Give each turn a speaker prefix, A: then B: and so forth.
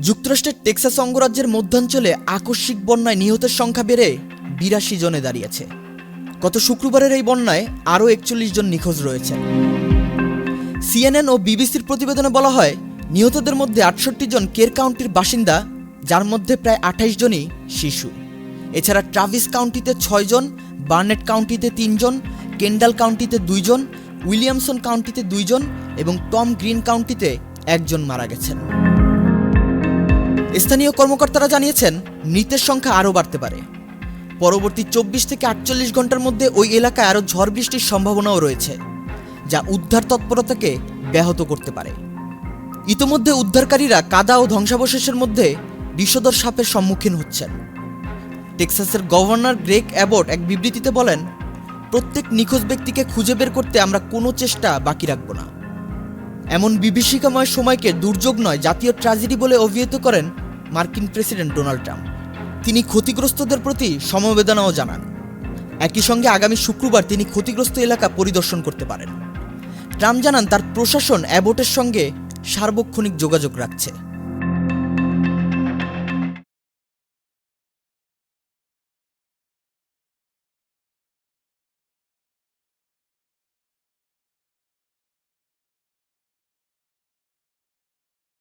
A: যুক্তরাষ্ট্রের টেক্সাস অঙ্গরাজ্যের মধ্যাঞ্চলে আকস্মিক বন্যায় নিহতের সংখ্যা বেড়ে বিরাশি জনে দাঁড়িয়েছে। গত শুক্রবারের এই বন্যায় আরও একচল্লিশ জন নিখোঁজ রয়েছে। সিএনএন ও বিবিসির প্রতিবেদনে বলা হয়, নিহতদের মধ্যে আটষট্টি জন কের কাউন্টির বাসিন্দা, যার মধ্যে প্রায় আঠাইশ জনই শিশু। এছাড়া ট্রাভিস কাউন্টিতে ছয়জন বার্নেট কাউন্টিতে তিনজন কেন্ডাল কাউন্টিতে দুইজন উইলিয়ামসন কাউন্টিতে দুইজন এবং টম গ্রিন কাউন্টিতে একজন মারা গেছেন। স্থানীয় কর্মকর্তারা জানিয়েছেন, মৃতের সংখ্যা আরও বাড়তে পারে। পরবর্তী চব্বিশ থেকে আটচল্লিশ ঘণ্টার মধ্যে ওই এলাকায় আরও ঝড় বৃষ্টির সম্ভাবনাও রয়েছে, যা উদ্ধার তৎপরতাকে ব্যাহত করতে পারে। ইতোমধ্যে উদ্ধারকারীরা কাদা ও ধ্বংসাবশেষের মধ্যে বিষধর সাপের সম্মুখীন হচ্ছেন। টেক্সাসের গভর্নর গ্রেক অ্যাবট এক বিবৃতিতে বলেন, প্রত্যেক নিখোঁজ ব্যক্তিকে খুঁজে বের করতে আমরা কোনো চেষ্টা বাকি রাখব না। এমন বিভীষিকাময় সময়কে দুর্যোগ নয়, জাতীয় ট্র্যাজেডি বলে অভিহিত করেন মার্কিন প্রেসিডেন্ট ডোনাল্ড ট্রাম্প। তিনি ক্ষতিগ্রস্তদের প্রতি সমবেদনাও জানান। একই সঙ্গে আগামী শুক্রবার তিনি ক্ষতিগ্রস্ত এলাকা পরিদর্শন করতে পারেন। ট্রাম্প জানান, তার প্রশাসন অ্যাবোটের সঙ্গে সার্বক্ষণিক যোগাযোগ রাখছে।